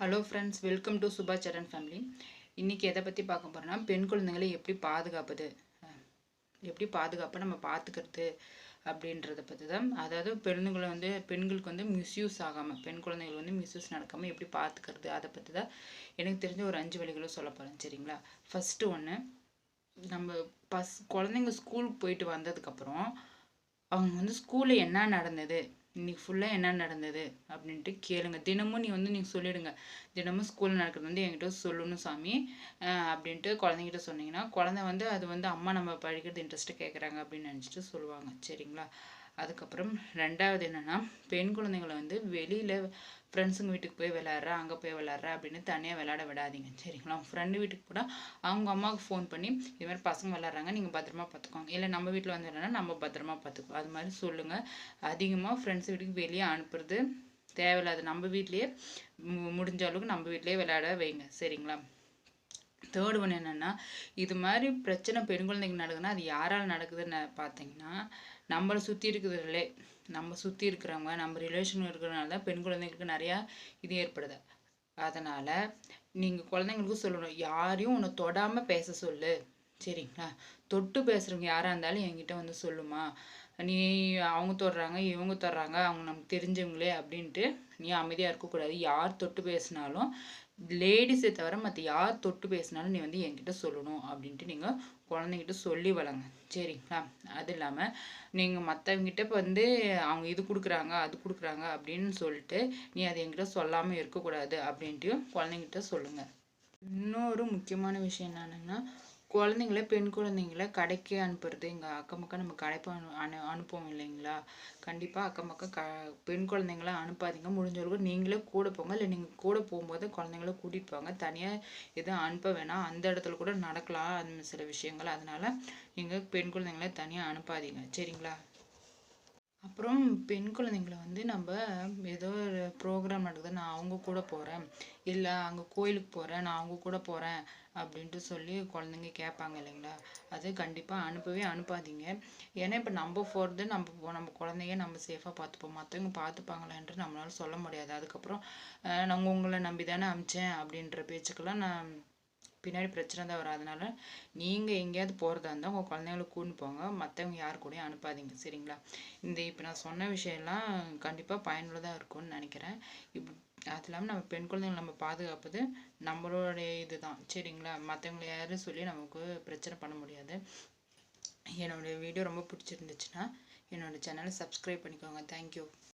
Hello friends welcome to Subha Charan family இன்றைக்கி எதை பற்றி பார்க்க போகிறோன்னா பெண் குழந்தைங்களை எப்படி பாதுகாப்பது? எப்படி பாதுகாப்பாக நம்ம பார்த்துக்கிறது அப்படின்றத பற்றி தான். அதாவது பெண்களை வந்து பெண்களுக்கு வந்து மிஸ்யூஸ் ஆகாமல் பெண் குழந்தைகள் வந்து மிஸ்யூஸ் நடக்காமல் எப்படி பார்த்துக்கிறது அதை பற்றி தான் எனக்கு தெரிஞ்ச ஒரு அஞ்சு வழிகளும் சொல்ல போகிறேன் சரிங்களா? ஃபஸ்ட்டு ஒன்று நம்ம பஸ் குழந்தைங்க ஸ்கூலுக்கு போயிட்டு வந்ததுக்கப்புறம் அவங்க வந்து ஸ்கூலில் என்ன நடந்தது? இன்றைக்கி ஃபுல்லாக என்ன நடந்தது அப்படின்ட்டு கேளுங்க. தினமும் நீ வந்து நீங்கள் சொல்லிடுங்க. தினமும் ஸ்கூலில் நடக்கிறது வந்து என்கிட்ட சொல்லணும் சாமி. அப்படின்ட்டு குழந்தைங்கிட்ட சொன்னீங்கன்னா குழந்தை வந்து அது வந்து அம்மா நம்ம படிக்கிறது இன்ட்ரெஸ்ட்டு கேட்குறாங்க அப்படின்னு நினச்சிட்டு சொல்லுவாங்க. சரிங்களா? அதுக்கப்புறம் ரெண்டாவது என்னென்னா பெண் குழந்தைங்களை வந்து வெளியில் ஃப்ரெண்ட்ஸுங்க வீட்டுக்கு போய் விளாட்றா அங்கே போய் விளாட்றா அப்படின்னு தனியாக விளாட விடாதீங்க. சரிங்களா? ஃப்ரெண்டு வீட்டுக்கு கூட அவங்க அம்மாவுக்கு ஃபோன் பண்ணி இது மாதிரி பசங்க விளாட்றாங்க நீங்கள் பத்திரமா பார்த்துக்கோங்க. இல்லை நம்ம வீட்டில் வந்து விளாட்னா நம்ம பத்திரமா பார்த்துக்கோ. அது மாதிரி சொல்லுங்கள் அதிகமாக ஃப்ரெண்ட்ஸ் வீட்டுக்கு வெளியே அனுப்புறது தேவையில்லாது நம்ம வீட்லேயே முடிஞ்ச அளவுக்கு நம்ம வீட்லேயே விளையாட வைங்க. சரிங்களா? தேர்ட் ஒன் என்னென்னா இது மாதிரி பிரச்சனை பெண் குழந்தைங்க நடக்குதுன்னா அது யாரால் நடக்குதுன்னு பார்த்தீங்கன்னா நம்மளை சுற்றி இருக்கிறதுலே நம்ம சுற்றி இருக்கிறவங்க நம்ம ரிலேஷன் இருக்கிறனால தான் பெண் குழந்தைங்களுக்கு நிறையா இது ஏற்படுது. அதனால் நீங்கள் குழந்தைங்களுக்கு சொல்லணும் யாரையும் உன்னை தொடாமல் பேச சொல்லு. சரிங்களா? தொட்டு பேசுகிறவங்க யாராக இருந்தாலும் என்கிட்ட வந்து சொல்லுமா? நீ அவங்க தொடுறாங்க இவங்க தொடுறாங்க அவங்க நமக்கு தெரிஞ்சவங்களே அப்படின்ட்டு நீ அமைதியாக இருக்கக்கூடாது. யார் தொட்டு பேசினாலும் லேடிஸை தவிர மற்ற யார் தொட்டு பேசினாலும் நீ வந்து என்கிட்ட சொல்லணும் அப்படின்ட்டு நீங்கள் குழந்தைங்கிட்ட சொல்லி வளங்க சரிங்களா? அது இல்லாமல் நீங்கள் மற்றவங்கிட்ட இப்போ வந்து அவங்க இது கொடுக்குறாங்க அது கொடுக்குறாங்க அப்படின்னு சொல்லிட்டு நீ அதை என்கிட்ட சொல்லாமல் இருக்கக்கூடாது அப்படின்ட்டு குழந்தைங்கிட்ட சொல்லுங்கள் இன்னொரு முக்கியமான விஷயம் என்னென்னா குழந்தைங்கள பெண் குழந்தைங்கள கடைக்கு அனுப்புறது. இங்கே அக்கம் பக்கம் நம்ம கடைப்பு அனு அனு அனுப்புவோம் இல்லைங்களா? கண்டிப்பாக அக்கம் பக்கம் க பெண் குழந்தைங்கள அனுப்பாதீங்க. முடிஞ்ச அளவுக்கு நீங்களே கூட போங்க. இல்லை நீங்கள் கூட போகும்போது குழந்தைங்கள கூட்டிகிட்டு போங்க. தனியாக எதுவும் அனுப்ப வேணாம். அந்த இடத்துல கூட நடக்கலாம். அந்த சில விஷயங்கள். அதனால நீங்கள் பெண் குழந்தைங்கள தனியாக அனுப்பாதீங்க. சரிங்களா? அப்புறம் பெண் குழந்தைங்கள வந்து நம்ம ஏதோ ஒரு ப்ரோக்ராம் நடக்குது நான் அவங்க கூட போகிறேன் இல்லை அங்கே கோயிலுக்கு போகிறேன் நான் அவங்க கூட போகிறேன் அப்படின்ட்டு சொல்லி குழந்தைங்க கேட்பாங்க இல்லைங்களா? அது கண்டிப்பாக அனுப்பவே அனுப்பாதீங்க. ஏன்னா இப்போ நம்ம போகிறது நம்ம போ- நம்ம குழந்தைங்க நம்ம சேஃபாக பார்த்துப்போம். மற்றவங்க பார்த்துப்பாங்களான்ட்டு நம்மளால சொல்ல முடியாது. அதுக்கப்புறம் நாங்கள் உங்களை நம்பி தானே அமிச்சேன் அப்படின்ற பேச்சுக்கெல்லாம் நான் பின்னாடி பிரச்சனை தான் வரும். அதனால் நீங்கள் எங்கேயாவது போகிறதா இருந்தால் உங்கள் குழந்தைங்கள கூண்டு போங்க. மற்றவங்க யார் கூடயும் அனுப்பாதீங்க. சரிங்களா? இந்த இப்போ நான் சொன்ன விஷயம்லாம் கண்டிப்பாக பயனுள்ளதாக இருக்கும்னு நினைக்கிறேன். இப் அது இல்லாமல் நம்ம பெண் குழந்தைங்களை நம்ம பாதுகாப்பது நம்மளுடைய இதுதான். சரிங்களா? மற்றவங்களை யாரும் சொல்லி நமக்கு பிரச்சனை பண்ண முடியாது. என்னோடய வீடியோ ரொம்ப பிடிச்சிருந்துச்சுன்னா என்னோட சேனலை சப்ஸ்கிரைப் பண்ணிக்கோங்க. தேங்க்யூ